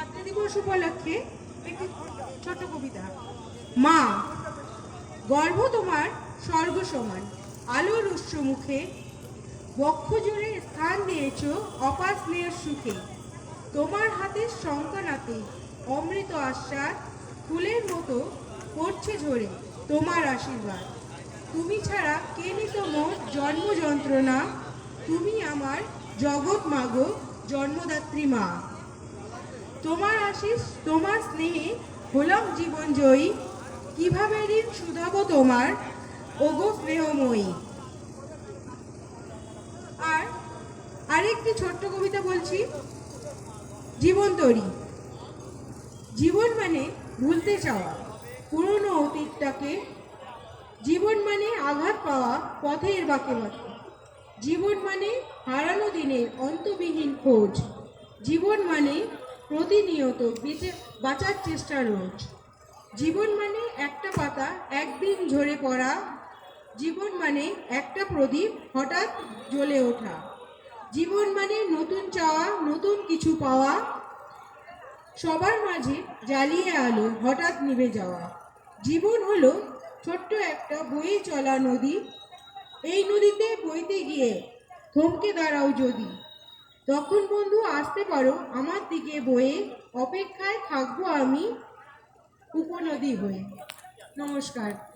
মাতৃদিবস উপলক্ষে একটি ছোট কবিতা। মা, গর্ভ তোমার স্বর্গ সমান। আলোর উৎস মুখে বক্ষ জুড়ে স্থান দিয়েছ অপার স্নেহের সুখে। তোমার হাতের শঙ্কনাতে অমৃত আশ্বাস ফুলের মতো পড়ছে ঝরে তোমার আশীর্বাদ। তুমি ছাড়া কে নিত মোর জন্ম যন্ত্রণা? তুমি আমার জগৎ মাগো জন্মদাত্রী মা। তোমার আশিস, তোমার স্নেহে হলাম জীবন জয়ী। কীভাবে ঋণ শুধাবো তোমার? ওগো স্নেহময়ী। আর আরেকটি ছোট্ট কবিতা বলছি। জীবন তরি। জীবন মানে ভুলতে চাওয়া, পুরনো অতীতটাকে। জীবন মানে আঘাত পাওয়া, পথের বাঁকে বাঁকে। জীবন মানে হারানো দিনের অন্তবিহীন খোঁজ। জীবন মানে প্রতিনিয়ত বেঁচে বাঁচার চেষ্টা রোজ জীবন মানে একটা পাতা একদিন ঝরে পড়া। জীবন মানে একটা প্রদীপ হঠাৎ জ্বলে ওঠা। জীবন মানে নতুন চাওয়া, নতুন কিছু পাওয়া। সবার মাঝে জ্বালিয়ে আলো হঠাৎ নিভে যাওয়া। জীবন হলো ছোট্ট একটা বয়ে চলা নদী। এই নদীতে বইতে গিয়ে থমকে দাঁড়াও যদি। তখন বন্ধু আসতে পারো আমার দিকে বয়ে অপেক্ষায় থাকব আমি উপনদী হয়ে। নমস্কার।